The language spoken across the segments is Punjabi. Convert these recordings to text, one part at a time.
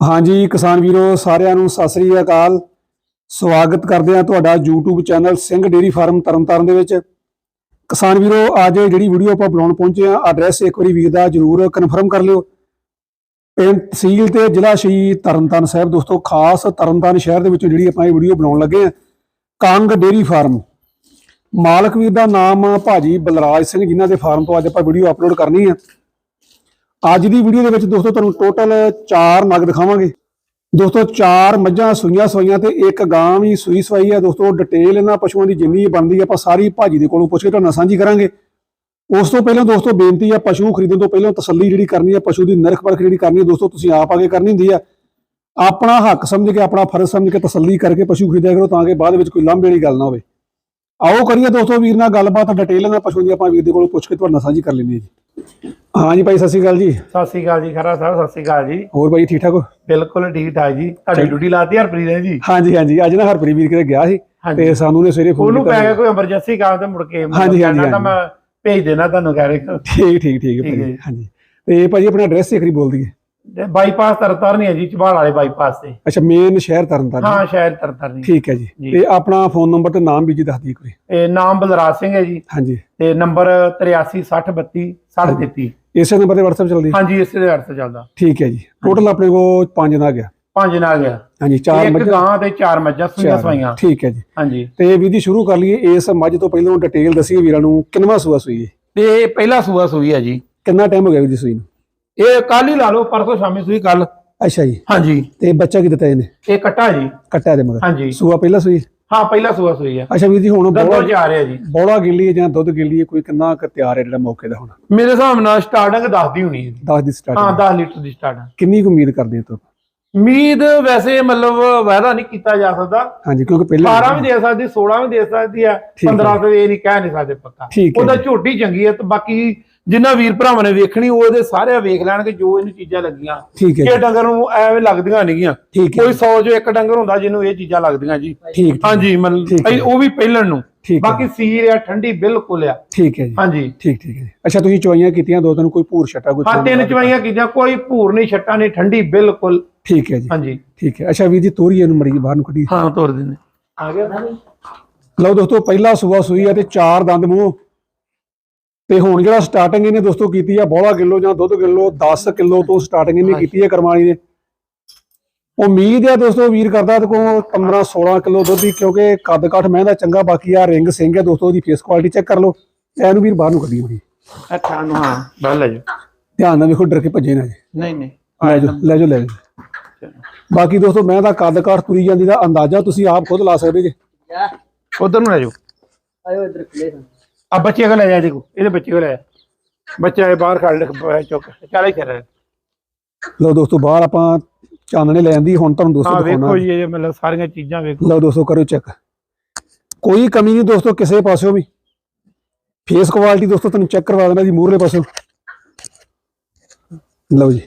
ਹਾਂਜੀ, ਕਿਸਾਨ ਵੀਰੋ, ਸਾਰਿਆਂ ਨੂੰ ਸਤਿ ਸ੍ਰੀ ਅਕਾਲ। ਸਵਾਗਤ ਕਰਦੇ ਆ ਤੁਹਾਡਾ YouTube channel Singh dairy farm Tarn Taran ਦੇ ਵਿੱਚ। ਕਿਸਾਨ ਵੀਰੋ, ਅੱਜ ਜਿਹੜੀ ਵੀਡੀਓ ਆਪਾਂ ਬਣਾਉਣ ਪਹੁੰਚੇ ਆ ਐਡਰੈਸ ਇੱਕ ਵਾਰੀ ਵੀਰ ਦਾ ਜਰੂਰ ਕਨਫਰਮ ਕਰ ਲਿਓ। ਪਿੰਡ ਤਹਿਸੀਲ ਤੇ ਜ਼ਿਲ੍ਹਾ ਸ਼੍ਰੀ ਤਰਨਤਾਰਨ ਸਾਹਿਬ, ਦੋਸਤੋ, ਖਾਸ ਤਰਨਤਾਰਨ ਸ਼ਹਿਰ ਦੇ ਵਿੱਚੋਂ ਜਿਹੜੀ ਆਪਾਂ ਇਹ ਵੀਡੀਓ ਬਣਾਉਣ ਲੱਗੇ ਆ ਕੰਗ ਡੇਰੀ ਫਾਰਮ। ਮਾਲਕ ਵੀਰ ਦਾ ਨਾਮ ਭਾਜੀ ਬਲਰਾਜ ਸਿੰਘ, ਜਿਨ੍ਹਾਂ ਦੇ ਫਾਰਮ ਤੋਂ ਅੱਜ ਆਪਾਂ ਵੀਡੀਓ ਅਪਲੋਡ ਕਰਨੀ ਆ ਅੱਜ ਦੀ ਵੀਡੀਓ ਦੇ ਵਿੱਚ ਦੋਸਤੋ ਤੁਹਾਨੂੰ ਟੋਟਲ 4 ਨਗ ਦਿਖਾਵਾਂਗੇ। ਦੋਸਤੋ 4 ਮੱਝਾਂ ਸੂਈਆਂ ਸਵਾਈਆਂ ਤੇ ਇੱਕ ਗਾਂ ਵੀ ਸੂਈ ਸਵਾਈ ਹੈ ਦੋਸਤੋ ਡਿਟੇਲ ਇਹਨਾਂ ਪਸ਼ੂਆਂ ਦੀ ਜਿੰਨੀ ਬਣਦੀ ਹੈ ਆਪਾਂ ਸਾਰੀ ਭਾਜੀ ਦੇ ਕੋਲੋਂ ਪੁੱਛ ਕੇ ਤੁਹਾਨੂੰ ਸਾਂਝੀ ਕਰਾਂਗੇ। ਉਸ ਤੋਂ ਪਹਿਲਾਂ ਦੋਸਤੋ ਬੇਨਤੀ ਹੈ ਪਸ਼ੂ ਖਰੀਦਣ ਤੋਂ ਪਹਿਲਾਂ ਤਸੱਲੀ ਜਿਹੜੀ ਕਰਨੀ ਹੈ ਪਸ਼ੂ ਦੀ ਨਰਖ ਪਰਖ ਜਿਹੜੀ ਕਰਨੀ ਹੈ ਦੋਸਤੋ ਤੁਸੀਂ ਆਪ ਆਗੇ ਕਰਨੀ ਹੁੰਦੀ ਹੈ ਆਪਣਾ ਹੱਕ ਸਮਝ ਕੇ, ਆਪਣਾ ਫਰਜ਼ ਸਮਝ ਕੇ ਤਸੱਲੀ ਕਰਕੇ ਪਸ਼ੂ ਖਰੀਦਿਆ ਕਰੋ ਤਾਂ ਕਿ ਬਾਅਦ ਵਿੱਚ ਕੋਈ ਲੰਬੇ ਵਾਲੀ ਗੱਲ ਨਾ ਹੋਵੇ। ਆਓ ਕਰੀਏ ਦੋਸਤੋ ਵੀਰ ਨਾਲ ਗੱਲਬਾਤ ਡਿਟੇਲ ਨਾਲ ਪਸ਼ੂ ਦੀ ਆਪਾਂ ਵੀਰ ਦੇ ਕੋਲੋਂ ਪੁੱਛ ਕੇ ਤੁਹਾਡੇ ਨਾਲ ਸਾਂਝੀ ਕਰ ਲੈਂਦੇ ਹਾਂ ਜੀ। ਹਾਂਜੀ ਭਾਈ ਸਤਿ ਸ਼੍ਰੀ ਅਕਾਲ ਜੀ। ਸਤਿ ਸ਼੍ਰੀ ਅਕਾਲ ਜੀ ਖਰਾ ਸਾਹਿਬ ਸਤਿ ਸ਼੍ਰੀ ਅਕਾਲ ਜੀ। ਹੋਰ ਭਾਈ ਠੀਕ ਠਾਕ ਹੋ? ਬਿਲਕੁਲ ਠੀਕ ਠਾਕ ਜੀ। ਤੁਹਾਡੀ ਡਿਊਟੀ ਲਾਤੀ ਹਰਪ੍ਰੀਤ ਨੇ ਜੀ? ਹਾਂਜੀ ਹਾਂਜੀ। ਅੱਜ ਨਾ ਹਰਪ੍ਰੀਤ ਵੀਰ ਕਿਤੇ ਗਿਆ ਸੀ ਤੇ ਸਾਨੂੰ ਨੇ ਸਵੇਰੇ ਫੋਨ ਉਹਨੂੰ ਪੈ ਕੀਤਾ ਗਿਆ ਕੋਈ ਐਮਰਜੈਂਸੀ ਕੰਮ ਤੇ ਮੁੜ ਕੇ ਹਾਂਜੀ। ਮੈਂ ਭੇਜ ਦੇਣਾ ਤੁਹਾਨੂੰ ਕਹਿ ਰਿਹਾ। ਠੀਕ ਠੀਕ ਠੀਕ ਹੈ ਭਾਈ। ਹਾਂਜੀ। ਤੇ ਭਾਜੀ ਆਪਣਾ ਐਡਰੈਸ ਇੱਕ ਵਾਰੀ ਬੋਲ ਦਈਏ ਬਾਈਪਾਸ ਤਰਤਰਨੀ ਹੈ ਜੀ ਚਬਾਲ ਵਾਲੇ ਬਾਈਪਾਸ ਤੇ। ਅੱਛਾ ਮੇਨ ਸ਼ਹਿਰ ਤਰਨਤਾਰਨ ਹਾਂ ਸ਼ਹਿਰ ਤਰਤਰਨੀ ਠੀਕ ਹੈ ਜੀ। ਜੀ। ਤੇ ਆਪਣਾ ਫੋਨ ਨੰਬਰ ਤੇ ਨਾਮ ਵੀ ਜੀ ਦੱਸ ਦਈਏ ਕੋਈ ਇਹ ਨਾਮ ਬਲਰਾਜ ਸਿੰਘ ਹੈ ਜੀ। ਹਾਂਜੀ। ਤੇ ਨੰਬਰ 836032 ਇਸੇ ਨੰਬਰ ਤੇ WhatsApp ਚੱਲਦੀ ਹੈ? ਹਾਂਜੀ ਇਸੇ ਦੇ ਅਰਥ ਚੱਲਦਾ। ਠੀਕ ਹੈ ਜੀ। ਟੋਟਲ ਆਪਣੇ ਕੋਲ ਪੰਜ ਨਾ ਗਿਆ। ਪੰਜ ਨਾਲ ਗਿਆ। ਹਾਂਜੀ ਚਾਰ ਇੱਕ ਮੱਝਾਂ। ਗਾਂ ਤੇ ਚਾਰ ਮੱਝਾਂ ਸੂਈਆਂ ਚਾਰ। ਸਵਾਈਆਂ ਠੀਕ ਹੈ ਜੀ। ਹਾਂਜੀ। ਤੇ ਜੀ ਸ਼ੁਰੂ ਕਰ ਲਈਏ। ਇਸ ਮੱਝ ਤੋਂ ਪਹਿਲਾਂ ਡਿਟੇਲ ਦੱਸੀਏ ਵੀਰਾਂ ਨੂੰ ਕਿੰਨਵਾ ਸੂਆ ਸੂਈ ਹੈ? ਤੇ ਪਹਿਲਾ ਸੂਆ ਸੂਈ ਹੈ ਜੀ। ਕਿੰਨਾ ਟਾਈਮ ਹੋ ਗਿਆ ਵੀਰ ਜੀ ਸੂਈ ਨੂੰ? ਇਹ ਕੱਲ ਹੀ ਲਾ ਲਓ ਪਰਸੋਂ ਸ਼ਾਮੀ ਸੂਈ ਕੱਲ ਅੱਛਾ ਜੀ। ਹਾਂਜੀ। ਤੇ ਬੱਚਾ ਕੀ ਦਿੱਤਾ ਇਹਨੇ? ਇਹ ਕੱਟਾ ਜੀ। ਕੱਟਿਆ ਦੇ ਮਗਰ। ਹਾਂਜੀ। ਸੂਆ ਪਹਿਲਾਂ ਸੂਈ? ਹਾਂ ਪਹਿਲਾ ਸੂਆ ਸੂਈ ਹੈ ਅੱਛਾ ਵੀਰ ਜੀ ਹੁਣ ਚ ਆ ਰਿਹਾ ਜੀ। ਬੋਲਾ ਗਿੱਲੀ ਹੈ ਜਾਂ ਦੁੱਧ ਗਿੱਲੀ ਹੈ ਕੋਈ ਕਿੰਨਾ ਕੁ ਤਿਆਰ ਹੈ ਜਿਹੜਾ ਮੌਕੇ ਦਾ ਹੁਣ? ਮੇਰੇ ਹਿਸਾਬ ਨਾਲ ਸਟਾਰਟਿੰਗ ਦੱਸਦੀ ਹੋਣੀ ਹੈ। 10 ਦੀ ਹਾਂ ਸਟਾਰਟ 10 ਲੀਟਰ ਦੀ ਸਟਾਰਟਿੰਗ ਕਿੰਨੀ ਕੁ ਉਮੀਦ ਕਰਦੇ ਹੋ ਤੁਸੀਂ? ਉਮੀਦ ਵੈਸੇ ਮਤਲਬ ਵਾਅਦਾ ਨਹੀਂ ਕੀਤਾ ਜਾ ਸਕਦਾ। ਹਾਂਜੀ ਕਿਉਂਕਿ ਪਹਿਲੇ 18 ਵੀ ਦੇ ਸਕਦੀ 16 ਵੀ ਦੇ ਸਕਦੀ ਹੈ ਹੈ। 15 ਤੇ ਇਹ ਨਹੀਂ ਕਹਿ ਨਹੀਂ ਸਕਦੇ ਪੱਕਾ। ਹੈ ਉਹਦਾ ਜੀ। ਝੋਟੀ ਚੰਗੀ ਹੈ ਤੇ ਬਾਕੀ ਜਿੰਨਾ ਵੀਰ ਭਰਾਵਾਂ ਨੇ ਵੇਖਣੀ ਉਹ ਇਹਦੇ ਸਾਰੇ ਵੇਖ ਲੈਣਗੇ ਜੋ ਇਹਨੂੰ ਚੀਜ਼ਾਂ ਲੱਗੀਆਂ। ਠੀਕ ਹੈ ਇਹ ਜੀ। ਡੰਗਰ ਨੂੰ ਐਵੇਂ ਲੱਗਦੀਆਂ ਹੈ ਕੋਈ 100 ਜੋ ਇੱਕ ਡੰਗਰ ਹੁੰਦਾ ਜਿਹਨੂੰ ਇਹ ਚੀਜ਼ਾਂ ਲੱਗਦੀਆਂ ਜੀ। ਹਾਂਜੀ। ਮਤਲਬ ਉਹ ਵੀ ਪਹਿਲਣ ਨੂੰ। ਬਾਕੀ ਸੀਰ ਆ ਠੰਡੀ ਬਿਲਕੁਲ ਆ। ਠੀਕ ਹੈ ਜੀ। ਹਾਂਜੀ। ਠੀਕ ਠੀਕ ਹੈ। ਅੱਛਾ ਤੁਸੀਂ ਚੁਆਈਆਂ ਕੀਤੀਆਂ ਦੋ ਤਿੰਨ ਕੋਈ ਭੂਰ ਛਟਾ ਕੋਈ ਹਾਂ ਤਿੰਨ ਚਵਾਈਆਂ ਕੀਤੀਆਂ ਕੋਈ ਭੂਰ ਨਹੀਂ ਛੱਟਾ ਨਹੀਂ ਠੰਡੀ ਬਿਲਕੁਲ। ਠੀਕ ਹੈ ਜੀ। ਹਾਂਜੀ। ਠੀਕ ਹੈ। ਅੱਛਾ ਵੀਰ ਜੀ ਤੋਰੀਏ ਨੂੰ ਮੜੀ ਬਾਹਰ ਨੂੰ ਕੱਢੀ। ਹਾਂ ਤੋਰ ਦਿੰਦੇ। ਆ ਗਿਆ ਲਓ ਦੋਸਤੋ ਪਹਿਲਾ ਸੂਆ ਸੂਈ ਆ ਤੇ ਚਾਰ ਦੰਦ ਮੂੰਹ। ਤੇ ਹੁਣ ਜਿਹੜਾ ਸਟਾਰਟਿੰਗ ਇਹਨੇ ਦੋਸਤੋ ਕੀਤੀ ਆ ਬੋਲਾ ਕਿਲੋ ਜਾਂ ਦੁੱਧ ਕਿਲੋ 10 ਕਿਲੋ ਤੋਂ ਸਟਾਰਟਿੰਗ ਇਹਨੇ ਕੀਤੀ ਹੈ ਕਰਮਾਣੀ ਨੇ। ਉਮੀਦ ਹੈ ਦੋਸਤੋ ਵੀਰ ਕਰਦਾ ਤੇ ਕੋ 15 16 ਕਿਲੋ ਦੁੱਧ ਦੀ ਕਿਉਂਕਿ ਕੱਦ ਕਾਠ ਮਹਿੰਦਾ ਚੰਗਾ ਬਾਕੀ ਆ ਰਿੰਗ ਸਿੰਘ ਹੈ ਦੋਸਤੋ ਉਹਦੀ ਫੇਸ ਕੁਆਲਿਟੀ ਚੈੱਕ ਕਰ ਲਓ। ਇਹਨੂੰ ਵੀਰ ਬਾਹਰ ਨੂੰ ਕੱਢੀ ਹੋਣੀ ਅੱਛਾ ਨੂੰ ਹਾਂ ਬਸ ਲੈ ਜਾ ਧਿਆਨ ਨਾਲ ਵੇਖੋ ਡਰ ਕੇ ਭੱਜੇ ਨਾ ਜੀ। ਨਹੀਂ ਨਹੀਂ। ਲੈ ਜਾਓ ਲੈ ਜਾਓ ਲੈ ਜਾਓ। ਬਾਕੀ ਦੋਸਤੋ ਮੈਂ ਤਾਂ ਕੱਦ ਕਾਠ ਤੁਰੀ ਜਾਂਦੀ ਦਾ ਅੰਦਾਜ਼ਾ ਤੁਸੀਂ ਆਪ ਖੁਦ ਲਾ ਸਕਦੇ ਜੀ। ਉਧਰ ਨੂੰ ਲੈ ਜਾਓ। ਆਇਓ ਇਧਰ ਖਲੇ ਆ ਬੱਚੇ ਕੋ ਲੈ ਜਾ ਦੇਖੋ ਇਹਦੇ ਬੱਚੇ ਕੋ ਲੈ ਜਾ। ਬੱਚਾ ਇਹ ਬਾਹਰ ਖੜ ਲੈ ਚੁੱਕ ਚੱਲ ਹੀ ਕਰ। ਲਓ ਦੋਸਤੋ ਬਾਹਰ ਆਪਾਂ ਚਾਨਣੇ ਲੈ ਜਾਂਦੀ ਹੁਣ ਤੁਹਾਨੂੰ ਦੋਸਤੋ ਹਾਂ ਵੇਖੋ ਜੀ ਇਹ ਮਤਲਬ ਸਾਰੀਆਂ ਚੀਜ਼ਾਂ ਵੇਖੋ। ਲਓ ਦੋਸਤੋ ਕਰੋ ਚੈੱਕ। ਕੋਈ ਕਮੀ ਨਹੀਂ ਦੋਸਤੋ ਕਿਸੇ ਪਾਸਿਓਂ ਵੀ। ਫੇਸ ਕੁਆਲਿਟੀ ਦੋਸਤੋ ਤੁਹਾਨੂੰ ਚੈੱਕ ਕਰਵਾ ਦੇਣਾ ਜੀ ਮੂਹਰਲੇ ਪਾਸਿਓਂ ਲਓ ਜੀ।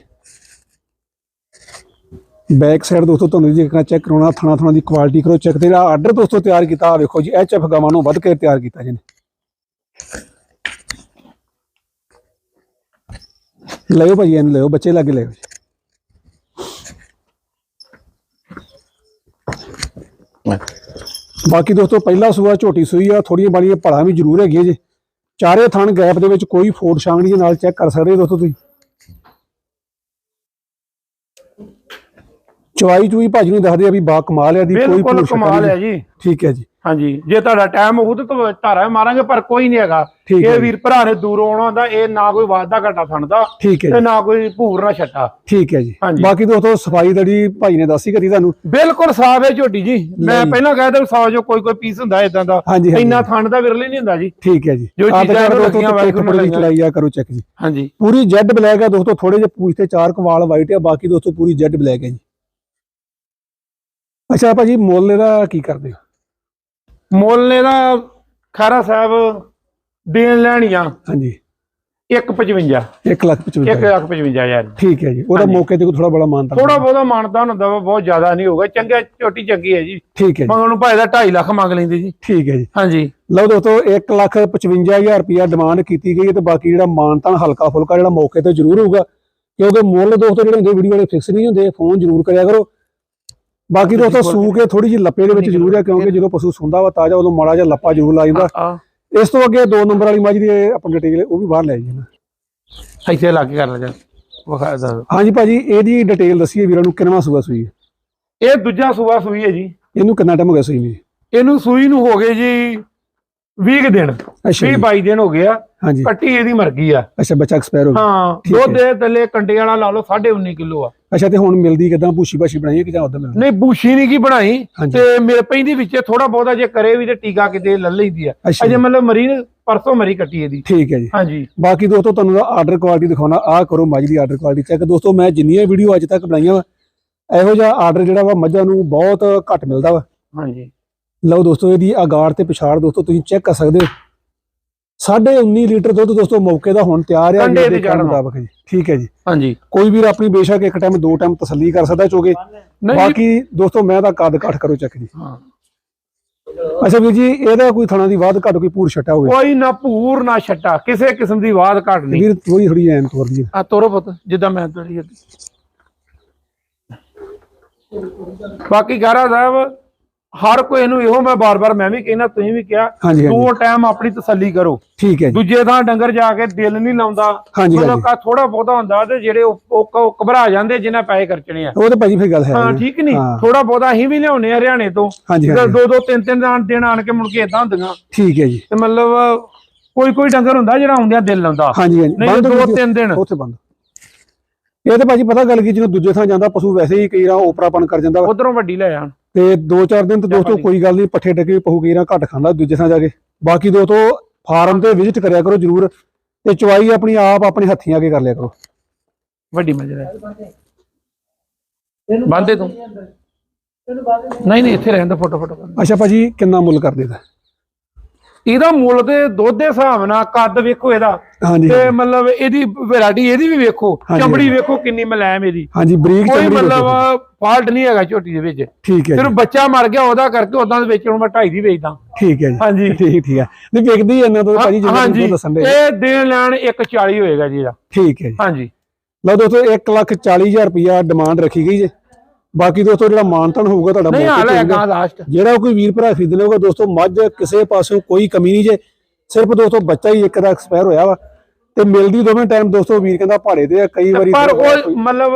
ਬੈਕ ਸਾਈਡ ਦੋਸਤੋ ਤੁਹਾਨੂੰ ਜੇ ਚੈੱਕ ਕਰਾਉਣਾ ਥਣਾ ਥਣਾ ਦੀ ਕੁਆਲਿਟੀ ਕਰੋ ਚੈੱਕ ਤੇ ਜਿਹੜਾ ਆਰਡਰ ਦੋਸਤੋ ਤਿਆਰ ਕੀਤਾ ਆ ਵੇਖੋ ਜੀ ਐਚ ਐਫ ਗਾਵਾਂ ਨੂੰ ਵੱਧ ਕੇ ਤਿਆਰ ਕੀਤਾ ਜੀ ਨੇ ਲਿਓ ਭਾਜੀ ਇਹਨੂੰ ਲਿਓ ਬੱਚੇ ਲੱਗੇ ਲਿਓ ਬਾਕੀ ਦੋਸਤੋ ਪਹਿਲਾ ਸੂਆ ਝੋਟੀ ਸੂਈ ਆ ਥੋੜੀਆਂ ਬਾਲੀਆਂ ਭਲਾ ਵੀ ਜ਼ਰੂਰ ਹੈਗੀਆਂ ਜੀ। ਚਾਰੇ ਥਣ ਗੈਪ ਦੇ ਵਿੱਚ ਕੋਈ ਫੋਟ ਛਾਂਗੜੀ ਦੇ ਨਾਲ ਚੈੱਕ ਕਰ ਸਕਦੇ ਹੋ ਦੋਸਤੋ ਤੁਸੀਂ। ਚਵਾਈ ਚੂਈ ਭਾਜੀ ਨੂੰ ਦੱਸਦੇ ਆ ਵੀ ਬਾ ਕਮਾਲ ਹੈ ਦੀ ਕੋਈ ਬਿਲਕੁਲ ਕਮਾਲ। ਹੈ ਜੀ। ਠੀਕ ਹੈ ਜੀ। ਹਾਂਜੀ ਜੇ ਤੁਹਾਡਾ ਟਾਈਮ ਹੋਊ ਤਾਂ ਧਾਰਾ ਮਾਰਾਂਗੇ ਪਰ ਕੋਈ ਨਹੀਂ ਹੈਗਾ। ਹੈ ਇਹ। ਵੀਰ ਭਰਾ ਨੇ ਦੂਰੋਂ ਆਉਣਾ ਹੁੰਦਾ ਇਹ ਨਾ ਕੋਈ ਵਾਦਾ ਘਾਟਾ ਹੈ ਤੇ ਨਾ ਕੋਈ ਭੂਰ ਨਾ ਛੱਟਾ। ਠੀਕ ਹੈ ਜੀ। ਬਾਕੀ ਦੋਸਤੋ ਸਫ਼ਾਈ ਦੜੀ ਭਾਈ ਨੇ ਦੱਸੀ ਕਰੀ ਤੁਹਾਨੂੰ। ਬਿਲਕੁਲ ਸਾਫ਼ ਹੈ ਝੋਟੀ ਜੀ। ਮੈਂ। ਪਹਿਲਾਂ ਕਹਿ ਤਾ ਸੌ ਜੋ ਕੋਈ ਕੋਈ ਪੀਸ ਹੁੰਦਾ ਇਦਾਂ ਦਾ। ਇੰਨਾ ਥਣ ਦਾ ਵਿਰਲੇ ਨਹੀਂ ਹੁੰਦਾ ਜੀ। ਠੀਕ ਹੈ ਜੀ। ਜੋ ਚੀਜ਼ਾਂ ਦੋਸਤੋ ਬੜੀ ਨੇ ਚੜਾਈ ਆ ਕਰੋ ਚੈੱਕ ਜੀ। ਹਾਂਜੀ। ਪੂਰੀ ਜੈਡ ਬਲੈਕ ਆ ਦੋਸਤੋ ਥੋੜੇ ਜਿਹੇ ਪੂਛ ਤੇ ਚਾਰ ਕਵਾਲ ਵਾਈਟ ਆ ਬਾਕੀ ਦੋਸਤੋ ਪੂਰੀ ਜੈਡ ਬਲੈਕ ਹੈ ਜੀ। ਅੱਛਾ ਭਾਜੀ ਮੁੱਲ ਇਹਦਾ ਕੀ ਕਰਦੇ ਹੋ? ਮੁੱਲ ਇਹਦਾ ਖਾਰਾ ਸਾਹਿਬ ਦੇਣ ਲੈਣੀਆਂ। ਹਾਂਜੀ। 155 1 ਲੱਖ 55 155000 ਠੀਕ ਹੈ ਜੀ ਉਹਦਾ। ਮੌਕੇ ਤੇ ਥੋੜਾ ਬੜਾ ਮਾਨਤਾ ਥੋੜਾ ਬਹੁਤਾ ਮਾਨਤਾ ਹੁੰਦਾ ਵਾ ਬਹੁਤ ਜ਼ਿਆਦਾ ਨਹੀਂ ਹੋਊਗਾ। ਚੰਗਾ ਝੋਟੀ ਚੰਗੀ ਹੈ ਜੀ। ਠੀਕ ਹੈ ਮੰਗਣ ਨੂੰ ਭਾਈ ਦਾ 2.5 ਲੱਖ ਮੰਗ ਲੈਂਦੇ ਜੀ। ਠੀਕ ਹੈ ਜੀ। ਹਾਂਜੀ। ਲਓ ਦੋਸਤੋ 1 ਲੱਖ 55000 ਰੁਪਇਆ ਡਿਮਾਂਡ ਕੀਤੀ ਗਈ ਹੈ ਤੇ ਬਾਕੀ ਜਿਹੜਾ ਮਾਨਤਾਨ ਹਲਕਾ ਫੁਲਕਾ ਜਿਹੜਾ ਮੌਕੇ ਤੇ ਜ਼ਰੂਰ ਹੋਊਗਾ ਕਿਉਂਕਿ ਮੁੱਲ ਦੋਸਤੋ ਜਿਹੜੇ ਹੁੰਦੇ ਵੀਡੀਓ ਵਾਲੇ ਫਿਕਸ ਨਹੀਂ ਹੁੰਦੇ ਫੋਨ ਜ਼ਰੂਰ ਕਰਿਆ ਕਰੋ। ਬਾਕੀ ਦੋਸਤੋ ਸੂ ਕੇ ਥੋੜੀ ਜਿਹੀ ਲੱਪੇ ਦੇ ਵਿੱਚ ਜ਼ਰੂਰ ਹੈ ਕਿਉਂਕਿ ਜਦੋਂ ਪਸ਼ੂ ਸੁੰਦਾ ਵਾ ਤਾਜ਼ਾ ਉਦੋਂ ਮਾੜਾ ਜਿਹਾ ਲੱਪਾ ਜ਼ਰੂਰ ਲਾ ਜਾਂਦਾ ਇਸ ਤੋਂ ਅੱਗੇ ਦੋ ਨੰਬਰ ਵਾਲੀ ਮੱਝ ਦੀ ਆਪਾਂ ਡਿਟੇਲ ਉਹ ਵੀ ਬਾਹਰ ਲੈ ਜਾਈਏ ਨਾ। ਇੱਥੇ ਲਾ ਕੇ ਕਰ ਲੈ ਜਾ। ਵਿਖਾ ਦੱਸ ਹਾਂਜੀ ਭਾਜੀ ਇਹਦੀ ਡਿਟੇਲ ਦੱਸੀਏ ਵੀਰਾਂ ਨੂੰ ਕਿੰਨਵਾਂ ਸੂਆ ਸੂਈ ਇਹ ਦੂਜਾ ਸੂਆ ਸੂਈ ਹੈ ਜੀ। ਇਹਨੂੰ ਕਿੰਨਾ ਟਾਈਮ ਹੋ ਗਿਆ ਸੂਈ ਨੂੰ? ਇਹਨੂੰ ਸੂਈ ਨੂੰ ਹੋ ਗਏ ਜੀ 20 ਕੁ ਦਿਨ। ਅੱਛਾ 20 ਜੀ 22 ਦਿਨ ਹੋ ਗਏ ਆ। ਹਾਂਜੀ। ਕੱਟੀ ਇਹਦੀ ਮਰ ਗਈ ਆ। ਅੱਛਾ ਬੱਚਾ ਐਕਸਪਾਇਰ ਹੋ ਗਿਆ। ਹਾਂ ਦੁੱਧ ਦੇ ਥੱਲੇ ਕੰਡੇ ਵਾਲਾ ਲਾ ਲਓ 19.5 ਕਿਲੋ ਆ। ਅੱਛਾ ਤੇ ਹੁਣ ਮਿਲਦੀ ਕਿਦਾਂ? ਭੂਸ਼ੀ ਭਾਸ਼ੀ ਬਣਾਈ ਹੈ ਕਿ ਜਾਂ ਉਦਾਂ ਮਿਲਦੀ? ਨਹੀਂ ਬੂਸ਼ੀ ਨਹੀਂ ਕੀ ਬਣਾਈ? ਹਾਂਜੀ। ਤੇ ਮੇਰੇ ਪੈਂਦੀ ਵਿੱਚ ਥੋੜਾ ਬਹੁਤਾ ਜੇ ਕਰੇ ਵੀ ਤੇ ਟੀਕਾ ਕਿਤੇ ਲੈ ਲਈਦੀ ਆ। ਅੱਛਾ ਅਜੇ ਜੀ, ਮਤਲਬ ਮਰੀ ਨੇ ਪਰਸੋਂ ਮਰੀ ਕੱਟੀ ਇਹਦੀ। ਠੀਕ ਹੈ ਜੀ। ਹਾਂਜੀ। ਬਾਕੀ ਦੋਸਤੋ ਤੁਹਾਨੂੰ ਦਾ ਆਰਡਰ ਕੁਆਲਿਟੀ ਦਿਖਾਉਣਾ ਆ ਕਰੋ ਮੱਝ ਦੀ ਆਰਡਰ ਕੁਆਲਿਟੀ ਚੈੱਕ ਦੋਸਤੋ ਮੈਂ ਜਿੰਨੀਆਂ ਵੀਡੀਓ ਅੱਜ ਤੱਕ ਬਣਾਈਆਂ ਵਾ ਇਹੋ ਜਿਹਾ ਆਰਡਰ ਜਿਹੜਾ ਵਾ ਮੱਝਾਂ ਨੂੰ ਬਹੁਤ ਘੱਟ ਮਿਲਦਾ ਵਾ। ਹਾਂਜੀ। ਲਓ ਦੋਸਤੋ ਇਹਦੀ ਆਗਾੜ ਤੇ ਪਿਛਾੜ ਦੋਸਤੋ ਤੁਸੀਂ ਚੈੱਕ ਕਰ ਸਕਦੇ ਹੋ। ਸਾਢੇ 19 ਲੀਟਰ ਦੁੱਧ ਦੋਸਤੋ ਮੌਕੇ ਦਾ ਹੁਣ ਤਿਆਰ ਹੈ ਕੰਡੇ ਦੇ ਚੜ੍ਹਨਾ। ਮੁਤਾਬਕ ਜੀ। ਠੀਕ ਹੈ ਜੀ। ਹਾਂਜੀ। ਕੋਈ ਵੀਰ ਆਪਣੀ ਬੇਸ਼ੱਕ ਇੱਕ ਟਾਈਮ ਦੋ ਟਾਈਮ ਤਸੱਲੀ ਕਰ ਸਕਦਾ ਚੋਗੇ। ਬਾਕੀ ਦੋਸਤੋ ਮੈਂ ਤਾਂ ਕੱਦ ਘੱਟ ਕਰੋ ਚੈੱਕ ਜੀ। ਹਾਂ। ਅੱਛਾ ਵੀਰ ਜੀ ਇਹਦਾ ਕੋਈ ਥਣਾ ਦੀ ਬਾਤ ਘੱਟ ਕੋਈ ਪੂਰ ਛੱਟਾ ਹੋਵੇ? ਕੋਈ ਨਾ ਭੂਰ ਨਾ ਛੱਟਾ ਕਿਸੇ ਕਿਸਮ ਦੀ ਬਾਤ ਘਟ ਨਹੀਂ। ਵੀਰ ਥੋੜੀ ਥੋੜੀ ਐਨ ਤੋਰ ਦੀ ਆ ਤੋਰੋ ਪੁੱਤ ਜਿੱਦਾਂ ਮੈਂ ਤੋਰੀ ਬਾਕੀ ਗਾਰਾ ਸਾਹਿਬ ਹਰ ਕੋਈ ਨੂੰ ਇਹੋ ਮੈਂ ਬਾਰ-ਬਾਰ ਮੈਂ ਵੀ ਕਹਿਣਾ ਤੁਸੀਂ ਵੀ ਕਿਹਾ ਦੋ ਟਾਈਮ ਆਪਣੀ ਤਸੱਲੀ ਕਰੋ। ਠੀਕ ਹੈ ਦੂਜੇ ਥਾਂ ਡੰਗਰ ਜਾ ਕੇ ਦਿਲ ਨਹੀਂ ਲਾਉਂਦਾ। ਮਤਲਬ ਕਾ ਥੋੜਾ ਬਹੁਤਾ ਹੁੰਦਾ ਤੇ ਜਿਹੜੇ ਉਹ- ਘਬਰਾ ਜਾਂਦੇ ਜਿਨ੍ਹਾਂ ਪੈਸੇ ਖਰਚਣੇ ਆ। ਉਹ ਤਾਂ ਭਾਜੀ ਫਿਰ ਗੱਲ ਹੈ ਹਾਂ। ਠੀਕ ਨਹੀਂ। ਥੋੜਾ ਬਹੁਤਾ ਅਸੀਂ ਵੀ ਲਿਆਉਨੇ ਆ ਹਰਿਆਣੇ ਤੋਂ। ਦੋ ਦੋ ਤਿੰਨ ਤਿੰਨ ਦਿਨ ਆਣ ਕੇ ਮੁੜ ਕੇ ਇਦਾਂ ਹੁੰਦੀਆਂ। ਠੀਕ ਹੈ ਜੀ। ਤੇ ਮਤਲਬ ਕੋਈ ਕੋਈ ਡੰਗਰ ਹੁੰਦਾ ਜਿਹੜਾ ਆਉਂਦਿਆਂ ਦਿਲ ਲਾਉਂਦਾ। ਹਾਂਜੀ ਹਾਂਜੀ। ਨਹੀਂ ਦੋ ਤਿੰਨ ਦਿਨ। ਉੱਥੇ ਬੰਦ। ਇਹ ਤਾਂ ਭਾਜੀ ਪਤਾ ਗੱਲ ਕੀ ਜਦੋਂ ਦੂਜੇ ਥਾਂ ਜਾਂਦਾ ਪਸ਼ੂ ਵੈਸੇ ਹੀ ਕਈ ਰਾਂ ਓਪਰਾਪਨ ਕਰ ਜਾਂਦਾ ਉਧਰੋਂ ਵੱਡੀ ਲੈ ਆਣ ਤੇ ਦੋ ਚਾਰ ਦਿਨ ਤੇ ਦੋਸਤੋ। ਕੋਈ ਗੱਲ ਨਹੀਂ ਪੱਠੇ ਟਕੇ ਪਹੂ ਕਈ ਰਾਂ ਘੱਟ ਖਾਂਦਾ ਦੂਜੇ ਥਾਂ ਜਾ ਕੇ। ਬਾਕੀ ਦੋਸਤੋ ਫਾਰਮ ਤੇ ਵਿਜ਼ਿਟ ਕਰਿਆ ਕਰੋ ਜਰੂਰ ਤੇ ਚਵਾਈ ਆਪਣੀ ਆਪ ਆਪਣੇ ਹੱਥੀਂ ਆ ਕੇ ਕਰ ਲਿਆ ਕਰੋ। ਵੱਡੀ ਮੱਝ ਲੈ ਬੰਦੇ ਤੂੰ। ਨਹੀਂ ਨਹੀਂ ਇੱਥੇ ਰਹਿਣ ਦਾ ਫੋਟੋ ਫੋਟੋ। ਅੱਛਾ ਭਾਜੀ ਕਿੰਨਾ ਮੁੱਲ ਕਰ ਦੇਦਾ ਇਹਦਾ ਮੁੱਲ ਤੇ ਦੁੱਧ ਦੇ ਹਿਸਾਬ ਨਾਲ ਕੱਦ ਵੇਖੋ ਇਹਦਾ। ਹਾਂਜੀ ਤੇ ਮਤਲਬ ਇਹਦੀ ਵੈਰਾਈਟੀ ਇਹਦੀ ਵੀ ਵੇਖੋ। ਚਮੜੀ ਵੇਖੋ ਕਿੰਨੀ ਮਲੈਮ ਇਹਦੀ। ਹਾਂਜੀ ਬਰੀਕ ਕੋਈ ਚਮੜੀ ਮਤਲਬ ਦੋਸਤੋ। ਫਾਲਟ ਨਹੀਂ ਹੈਗਾ ਝੋਟੀ ਦੇ ਵਿੱਚ। ਠੀਕ ਹੈ ਸਿਰਫ ਜੀ। ਬੱਚਾ ਮਰ ਗਿਆ ਉਹਦਾ ਕਰਕੇ ਉਦਾਂ ਦੇ ਵਿੱਚ ਹੁਣ ਮੈਂ ਢਾਈ ਦੀ ਵੇਚਦਾ। ਠੀਕ ਹੈ ਜੀ। ਹਾਂਜੀ। ਠੀਕ ਠੀਕ ਹੈ। ਨਹੀਂ ਵਿਕਦੀ ਇਹਨਾਂ ਤੋਂ ਭਾਜੀ ਜਿਵੇਂ ਦੱਸਣ ਦੇ ਇਹ ਦੇਣ ਲੈਣ 140 ਹੋਏਗਾ ਜੀ ਇਹਦਾ। ਠੀਕ ਹੈ ਜੀ। ਹਾਂਜੀ। ਲਓ ਦੋਸਤੋ 1 ਲੱਖ 40 ਹਜ਼ਾਰ ਰੁਪਇਆ ਡਿਮਾਂਡ ਰੱਖੀ ਗਈ ਜੇ। ਬਾਕੀ ਦੋਸਤੋ ਜਿਹੜਾ ਮਾਨਤਨ ਹੋਊਗਾ ਤੁਹਾਡਾ ਨਹੀਂ ਹਾਲ ਹੈ ਹੋਊਗਾ। ਗਾਂ ਲਾਸਟ ਜਿਹੜਾ ਕੋਈ ਵੀਰ ਭਰਾ ਖਰੀਦਣਾ ਹੋਊਗਾ ਦੋਸਤੋ ਮੱਝ ਕਿਸੇ ਪਾਸਿਓਂ ਕੋਈ ਕਮੀ ਨਹੀਂ ਜੇ। ਸਿਰਫ ਦੋਸਤੋ ਬੱਚਾ ਹੀ ਇੱਕ ਦਾ ਐਕਸਪਾਇਰ ਹੋਇਆ ਵਾ। ਤੇ ਮਿਲਦੀ ਦੋਵੇਂ ਟਾਈਮ ਦੋਸਤੋ ਵੀਰ ਕਹਿੰਦਾ ਭਾੜੇ ਤੇ ਆ ਕਈ ਵਾਰੀ ਪਰ ਉਹ ਮਤਲਬ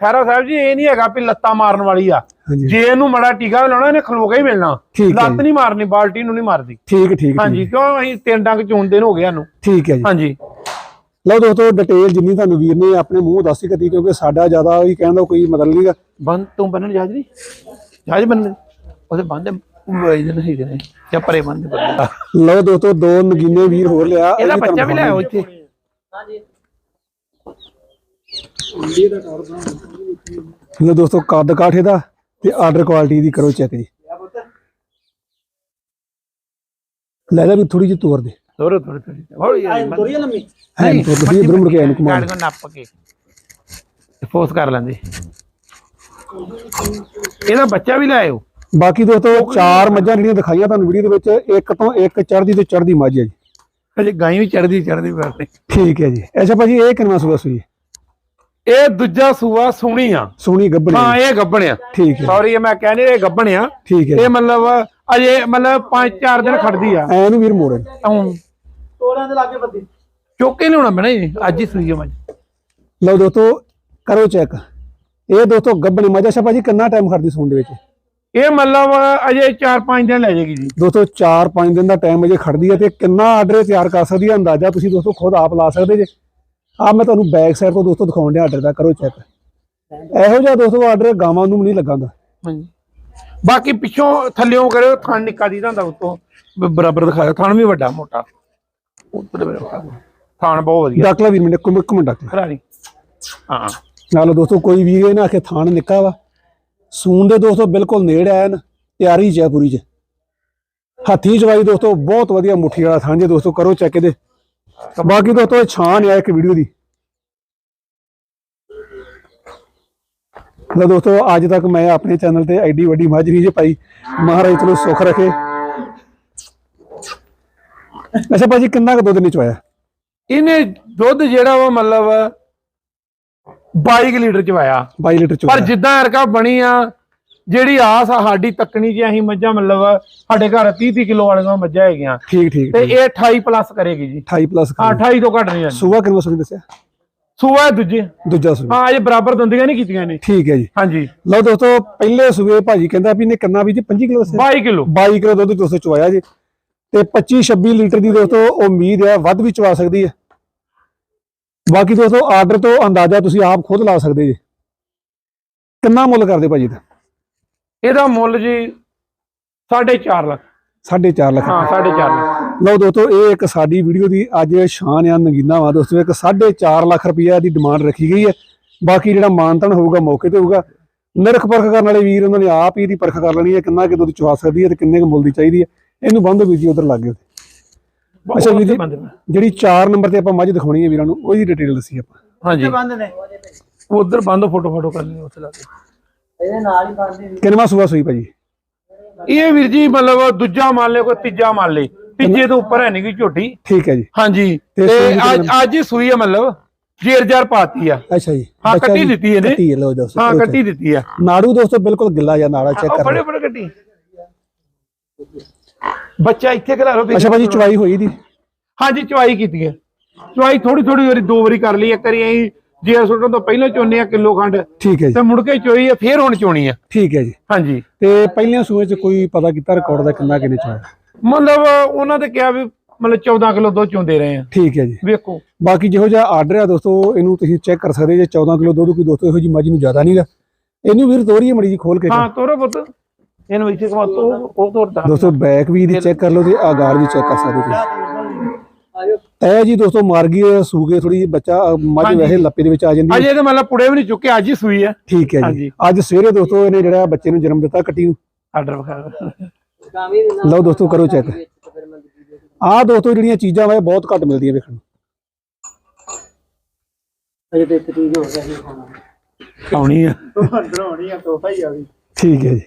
ਖੈਰਾ ਸਾਹਿਬ ਜੀ ਇਹ ਨਹੀਂ ਹੈਗਾ ਵੀ ਲੱਤਾਂ ਮਾਰਨ ਵਾਲੀ ਆ। ਜੇ ਇਹਨੂੰ ਮੜਾ ਟੀਕਾ ਲਾਉਣਾ ਇਹਨੇ ਖਲੋ ਕੇ ਹੀ ਮਿਲਣਾ। ਲੱਤ ਨਹੀਂ ਮਾਰਨੀ ਬਾਲਟੀ ਨੂੰ ਨਹੀਂ ਮਾਰਦੀ। ਠੀਕ ਠੀਕ ਹਾਂਜੀ ਕਿਉਂ? ਅਸੀਂ ਤਿੰਨ ਡੰਗ ਚੋਣ ਦਿਨ ਹੋ ਗਏ ਸਾਨੂੰ। ਠੀਕ ਹੈ ਜੀ। ਹਾਂਜੀ। ਲਓ ਦੋਸਤੋ ਡਿਟੇਲ ਜਿੰਨੀ ਤੁਹਾਨੂੰ ਵੀਰ ਨੇ ਆਪਣੇ ਮੂੰਹ ਦੱਸੀ ਕਤੀ ਕਿਉਂਕਿ ਸਾਡਾ ਜ਼ਿਆਦਾ ਵੀ ਕਹਿਣ ਦਾ ਕੋਈ ਮਤਲਬ ਨਹੀਂਗਾ ਬੰਦ ਤੂੰ ਬੰਨਣ ਜਾਜ ਨਹੀਂ ਜਾਜ ਬੰਨ ਉਹਦੇ ਬੰਦੇ ਵੇਜ ਨਹੀਂ ਦੇ ਜਾਂ ਪਰੇ ਬੰਦੇ ਬੰਦੇ ਲਓ ਦੋਸਤੋ ਦੋ ਨਗੀਨੇ ਵੀਰ ਹੋਰ ਲਿਆ। ਇਹ ਇਹਦਾ ਵੀ ਬੱਚਾ ਵੀ ਲੈ ਆਓ ਇੱਥੇ। ਲਓ ਦੋਸਤੋ ਕੱਦ ਕਾਠੇ ਦਾ ਤੇ ਆਰਡਰ ਕੁਆਲਿਟੀ ਦੀ ਕਰੋ ਚੈੱਕ ਜੀ। ਲੈ ਜਾ ਵੀ ਥੋੜੀ ਜਿਹੀ ਤੋਰ ਦੇ। ਤੋਰੋ ਤੋਰੋ ਤੋਰੋ ਹੌਲੀ ਹੌਲੀ ਬੰਦ। ਹੈ ਤੋਰ ਦੇ ਇਧਰ ਮੁੜ ਕੇ ਆਇਆ ਨੂੰ ਕਮਾਲ। ਗਾੜੀ ਨੂੰ ਨੱਪ ਕੇ ਫੋਰਸ ਕਰ ਲੈਂਦੇ। ਇਹਦਾ ਬੱਚਾ ਵੀ ਲੈ ਆਇਓ। ਬਾਕੀ ਦੋਸਤੋ ਚਾਰ ਮੱਝਾਂ ਜਿਹੜੀਆਂ ਦਿਖਾਈਆਂ ਤੁਹਾਨੂੰ ਵੀਡੀਓ ਦੇ ਵਿੱਚ ਇੱਕ ਤੋਂ ਇੱਕ ਚੜ੍ਹਦੀ ਤੇ ਚੜ੍ਹਦੀ ਮੱਝ ਹੈ ਜੀ। ਅਜੇ ਗਾਈ ਵੀ ਚੜਦੀ ਚੜਦੀ ਕਰਦੇ। ਠੀਕ ਹੈ ਜੀ। ਅੱਛਾ ਭਾਜੀ ਇਹ ਕਿੰਨਾ ਸੂਆ ਸੂਈ? ਇਹ ਦੂਜਾ ਸੂਆ ਸੋਹਣੀ ਆ। ਸੋਹਣੀ ਗੱਭਣੀ। ਹਾਂ ਇਹ ਗੱਬਣਿਆ ਠੀਕ ਹੈ। ਸੌਰੀ ਮੈਂ ਕਹਿੰਦੇ ਇਹ ਗੱਬਣਿਆ ਠੀਕ ਹੈ ਇਹ ਮਤਲਬ ਅਜੇ ਮਤਲਬ 5-4 ਦਿਨ ਖੜਦੀ ਆ। ਐ ਨੂੰ ਵੀਰ ਮੋੜ ਤੋੜਾਂ ਦੇ ਲਾਗੇ ਬੱਦੀ ਚੋਕੇ ਲਿਆਉਣਾ ਪੈਣਾ ਜੀ ਅੱਜ ਹੀ ਸੂਈ ਆ ਮੱਝ। ਲਓ ਦੋਸਤੋ ਕਰੋ ਚੈੱਕ। ਇਹ ਦੋਸਤੋ ਗੱਭਣੀ ਮੱਝ ਅੱਛਾ ਭਾਜੀ ਕਿੰਨਾ ਟਾਈਮ ਖੜਦੀ ਸੂਣ ਦੇ ਵਿੱਚ? ਇਹ ਮਤਲਬ ਅਜੇ 4-5 ਦਿਨ ਲੈ ਜਾਏਗੀ ਜੀ। ਦੋਸਤੋ 4-5 ਦਿਨ ਦਾ ਟਾਈਮ ਅਜੇ ਖੜਦੀ ਹੈ ਤੇ ਕਿੰਨਾ ਆਰਡਰ ਤਿਆਰ ਕਰ ਸਕਦੀ ਹੈ ਅੰਦਾਜ਼ਾ ਤੁਸੀਂ ਦੋਸਤੋ ਖੁਦ ਆਪ ਲਾ ਸਕਦੇ ਜੇ। ਆ ਮੈਂ ਤੁਹਾਨੂੰ ਬੈਕ ਸਾਈਡ ਤੋਂ ਦੋਸਤੋ ਦਿਖਾਉਣ ਡਿਆ ਆਰਡਰ ਦਾ ਕਰੋ ਚੈੱਕ। ਇਹੋ ਜਿਹਾ ਦੋਸਤੋ ਆਰਡਰ ਗਾਵਾਂ ਨੂੰ ਨਹੀਂ ਲੱਗਾਂਦਾ। ਹਾਂਜੀ। ਬਾਕੀ ਪਿੱਛੋਂ ਥੱਲਿਓਂ ਕਰਿਓ ਥਣ ਨਿੱਕਾ ਦੀ ਦਾ ਉਤੋਂ ਬਰਾਬਰ ਦਿਖਾਇਓ। ਥਣ ਵੀ ਵੱਡਾ ਮੋਟਾ। ਉੱਤਰ ਥਣ ਬਹੁਤ ਵਧੀਆ। ਡਾਕਲਾ ਵੀਰ ਮਿੰਟ ਇੱਕ ਇੱਕ ਮਿੰਟ ਡਾਕਲਾ। ਖਰਾਰੀ ਹਾਂ। ਨਾਲੋ ਦੋਸਤੋ ਕੋਈ ਵੀ ਇਹ ਨਾ ਆਖੇ ਥਾਣ ਨਿੱਕਾ ਵਾ। ਸੂਣ ਦੇ ਦੋਸਤੋ ਬਿਲਕੁਲ ਨੇੜੇ ਐਨ ਤਿਆਰੀ ਚ ਹੈ ਪੂਰੀ ਚ। ਹੱਥੀ ਜਵਾਈ ਦੋਸਤੋ ਬਹੁਤ ਵਧੀਆ ਮੁੱਠੀ ਵਾਲਾ ਥਾਂ ਜੇ ਦੋਸਤੋ ਕਰੋ ਚੈੱਕ ਇਹਦੇ। ਬਾਕੀ ਦੋਸਤੋ ਇਹ ਛਾਨ ਆ ਇੱਕ ਵੀਡੀਓ ਦੀ। ਲੋ ਦੋਸਤੋ ਅੱਜ ਤੱਕ ਮੈਂ ਆਪਣੇ ਚੈਨਲ ਤੇ ਐਡੀ ਵੱਡੀ ਨਹੀਂ ਜੇ ਪਾਈ। ਮਹਾਰਾਜ ਚਲੋ ਸੁੱਖ ਰੱਖੇ। ਅੱਛਾ ਭਾਜੀ ਕਿੰਨਾ ਕੁ ਦੁੱਧ ਨਿਚਵਾਇਆ ਇਹਨੇ ਦੁੱਧ ਜਿਹੜਾ ਵਾ ਮਤਲਬ 22 ਕੁ ਲੀਟਰ ਚਵਾਇਆ 22 ਲੀਟਰ ਪਰ ਚੋਇਆ ਜਿੱਦਾਂ ਅਰਕਾ ਬਣੀ ਆ ਜਿਹੜੀ ਆਸ ਆ ਸਾਡੀ ਤੱਕਣੀ ਜੀ ਅਸੀਂ ਮੱਝਾਂ ਮਤਲਬ ਸਾਡੇ ਘਰ 30 30 ਕਿਲੋ ਵਾਲੀਆਂ ਮੱਝਾਂ ਹੈਗੀਆਂ। ਠੀਕ ਠੀਕ ਤੇ ਇਹ 28 ਪਲੱਸ ਕਰੇਗੀ ਜੀ। 28 ਪਲੱਸ ਹਾਂ 28 ਤੋਂ ਘੱਟ ਨਹੀਂ ਜਾਂਦੀ ਸੂਆ ਕਿੰਨਾ ਸੁਣੀ ਦੱਸਿਆ? ਸੂਆ ਦੂਜੇ। ਦੂਜਾ ਸੂਆ। ਹਾਂ ਇਹ ਬਰਾਬਰ ਦੰਦੀਆਂ ਨਹੀਂ ਕੀਤੀਆਂ ਨੇ ਠੀਕ ਹੈ ਜੀ। ਹਾਂਜੀ। ਲਓ ਦੋਸਤੋ ਪਹਿਲੇ ਸੂਏ ਭਾਜੀ ਕਹਿੰਦਾ ਵੀ ਨੇ ਕੰਨਾ ਵੀ ਜੀ 25 ਕਿਲੋ ਦੱਸਿਆ? 22 ਕਿਲੋ। 22 ਕਿਲੋ ਦੁੱਧ ਦੋਸਤੋ ਚਵਾਇਆ ਜੀ। ਤੇ 25 26 ਲੀਟਰ ਦੀ ਦੋਸਤੋ ਉਮੀਦ ਹੈ ਵੱਧ ਵੀ ਚਵਾ ਸਕਦੀ ਹੈ। ਬਾਕੀ ਦੋਸਤੋ ਆਰਡਰ ਤੋਂ ਅੰਦਾਜ਼ਾ ਤੁਸੀਂ ਆਪ ਖੁਦ ਲਾ ਸਕਦੇ ਜੀ। ਕਿੰਨਾ ਮੁੱਲ ਕਰਦੇ ਭਾਜੀ ਦਾ ਇਹਦਾ ਮੁੱਲ ਜੀ 4.5 ਲੱਖ। 4.5 ਲੱਖ। ਹਾਂ 4.5 ਲੱਖ। ਲਓ ਦੋਸਤੋ ਇਹ ਇੱਕ ਸਾਡੀ ਵੀਡੀਓ ਦੀ ਅੱਜ ਸ਼ਾਨ ਆ ਨਗੀਨਾ ਵਾ ਦੋਸਤੋ। ਇੱਕ 4.5 ਲੱਖ ਰੁਪਈਆ ਦੀ ਡਿਮਾਂਡ ਰੱਖੀ ਗਈ ਹੈ। ਬਾਕੀ ਜਿਹੜਾ ਮਾਨਤਨ ਹੋਊਗਾ ਮੌਕੇ ਤੇ ਹੋਊਗਾ। ਨਿਰਖ ਪਰਖ ਕਰਨ ਵਾਲੇ ਵੀਰ ਉਹਨਾਂ ਨੇ ਆਪ ਹੀ ਇਹਦੀ ਪਰਖ ਕਰ ਲੈਣੀ ਹੈ। ਕਿੰਨਾ ਕਿ ਦੁੱਧ ਚਵਾ ਸਕਦੀ ਹੈ ਤੇ ਕਿੰਨੇ ਕੁ ਮੁੱਲ ਦੀ ਚਾਹੀਦੀ ਹੈ। ਇਹਨੂੰ ਬੰਦ ਵੀਰ ਜੀ ਉਧਰ ਲੱਗ ਗਏ ਅੱਛਾ ਵੀਰ ਜੀ। ਬੰਦੇ ਨੇ। ਜਿਹੜੀ 4 ਨੰਬਰ ਤੇ ਆਪਾਂ ਮੱਝ ਦਿਖਾਉਣੀ ਹੈ ਵੀਰਾਂ ਨੂੰ ਉਹਦੀ ਡਿਟੇਲ ਦੱਸੀ ਆਪਾਂ। ਹਾਂਜੀ। ਬੰਦ ਨੇ। ਉਧਰ ਬੰਦ ਫੋਟੋ ਫੋਟੋ ਕਰਨੀ ਉੱਥੇ ਲਾ ਕੇ। ਇਹਦੇ ਨਾਲ ਹੀ ਬੰਦ ਨੇ ਕਿੰਨਵਾਂ ਸੂਆ ਸੂਈ ਭਾਜੀ? ਇਹ ਵੀਰ ਜੀ ਮਤਲਬ ਦੂਜਾ ਮੰਨ ਲਿਓ ਕੋਈ ਤੀਜਾ ਮੰਨ ਲਈ ਤੀਜੇ ਤੋਂ ਉੱਪਰ ਹੈ ਨਹੀਂ ਕੋਈ ਝੋਟੀ। ਠੀਕ ਹੈ ਜੀ। ਹਾਂਜੀ। ਤੇ ਅੱਜ ਅੱਜ ਹੀ ਸੂਈ ਹੈ ਮਤਲਬ ਜੇਰ ਜਰ ਪਾਤੀ ਆ। ਅੱਛਾ ਜੀ। ਹਾਂ, ਕੱਟੀ ਦਿੱਤੀ ਇਹਨੇ। ਕੱਟੀ ਲਓ ਦੋਸਤੋ ਹਾਂ ਕੱਟੀ ਦਿੱਤੀ ਆ। ਨਾੜੂ ਦੋਸਤੋ ਬਿਲਕੁਲ ਗਿੱਲਾ ਜਾਂ ਨਾੜਾ ਚੈੱਕ ਕਰ ਬੜੇ ਬੜੇ ਕੱਟੀ। ਬੱਚਾ ਇੱਥੇ ਖਿਲਾ ਲਓ ਅੱਛਾ ਭਾਜੀ ਚਵਾਈ ਹੋਈ ਦੀ। ਹਾਂਜੀ ਚਵਾਈ ਕੀਤੀ ਹੈ ਚਵਾਈ ਥੋੜੀ ਥੋੜੀ ਵਾਰੀ ਦੋ ਵਾਰੀ ਕਰ ਲਈ ਇੱਕ ਵਾਰੀ ਅਸੀਂ ਜੇ ਸੁੱਟਣ ਤੋਂ ਪਹਿਲਾਂ ਚੋਨੇ ਆ ਕਿਲੋ ਖੰਡ ਠੀਕ ਹੈ ਜੀ। ਤੇ ਮੁੜ ਕੇ ਚੋਈ ਆ ਫੇਰ ਹੁਣ ਚੋਣੀ ਆ। ਠੀਕ ਹੈ ਜੀ। ਹਾਂਜੀ। ਤੇ ਪਹਿਲੀਆਂ ਸੂਏ ਚ ਕੋਈ ਪਤਾ ਕੀਤਾ ਰਿਕਾਰਡ ਦਾ ਕਿੰਨਾ ਕਿੰਨੇ ਚਵਾਇਆ ਮਤਲਬ ਉਹਨਾਂ ਤੇ ਕਿਹਾ ਵੀ ਮਤਲਬ 14 ਕਿਲੋ ਦੁੱਧ ਚੋਂਦੇ ਰਹੇ ਆ। ਠੀਕ ਹੈ ਜੀ। ਵੇਖੋ। ਬਾਕੀ ਜਿਹੋ ਜਿਹਾ ਆਰਡਰ ਆ ਦੋਸਤੋ ਇਹਨੂੰ ਤੁਸੀਂ ਚੈੱਕ ਕਰ ਸਕਦੇ ਜੇ 14 ਕਿਲੋ ਦੁੱਧ ਕੋਈ ਦੋਸਤੋ ਇਹੋ ਜੀ ਮੱਝ ਨੂੰ ਜ਼ਿਆਦਾ ਨਹੀਂਗਾ ਇਹਨੂੰ ਵੀਰ ਤੋਰੀਏ ਮੜੀ ਜੀ ਖੋਲ ਕੇ। ਹਾਂ ਤੋਰੋ ਪੁੱਤ। ਇਹਨੂੰ ਇੱਥੇ ਕਮਾ ਤੋ ਉਹ ਤੋਰਦਾ ਦੋਸਤੋ ਬੈਕ ਵੀ ਦੀ ਚੈੱਕ ਕਰ ਲਓ ਤੇ ਆਗਾਰ ਵੀ ਚੈੱਕ ਕਰ ਸਕਦੇ ਤੁਸੀਂ। ਤੈ ਜੀ ਦੋਸਤੋ ਮਾਰ ਗਈ ਹੈ, ਸੂ ਕੇ ਥੋੜੀ ਬੱਚਾ ਅ, ਮੱਝ। ਵੈਸੇ ਲੱਪੇ ਦੇ ਵਿੱਚ ਆ ਜਾਂਦੀ ਹੈ। ਅਜੇ ਤੇ ਮਤਲਬ ਪੁੜੇ ਵੀ ਨਹੀਂ ਚੁੱਕੇ ਅੱਜ ਹੀ ਸੂਈ ਆ ਠੀਕ ਹੈ ਜੀ। ਅੱਜ ਸਵੇਰੇ ਦੋਸਤੋ ਇਹਨੇ ਜਿਹੜਾ ਬੱਚੇ ਨੂੰ ਜਨਮ ਦਿੱਤਾ ਕੱਟੀ ਨੂੰ। ਆਰਡਰ ਵਿਖਾ ਲਓ ਦੋਸਤੋ ਕਰੋ ਚੈੱਕ ਆਹ ਦੋਸਤੋ ਜਿਹੜੀਆਂ ਚੀਜ਼ਾਂ ਵਾ ਇਹ ਬਹੁਤ ਘੱਟ ਮਿਲਦੀਆਂ ਵੇਖਣ ਨੂੰ। ਅਜੇ ਤੇ ਇੱਕ ਚੀਜ਼ ਹੋ ਗਿਆ ਸੀ ਖਾਣਾ ਆਉਣੀ ਆ। ਅੰਦਰ ਹੋਣੀ ਆ ਤੋਹਫਾ ਹੀ ਆ ਵੀ। ਠੀਕ ਹੈ ਜੀ।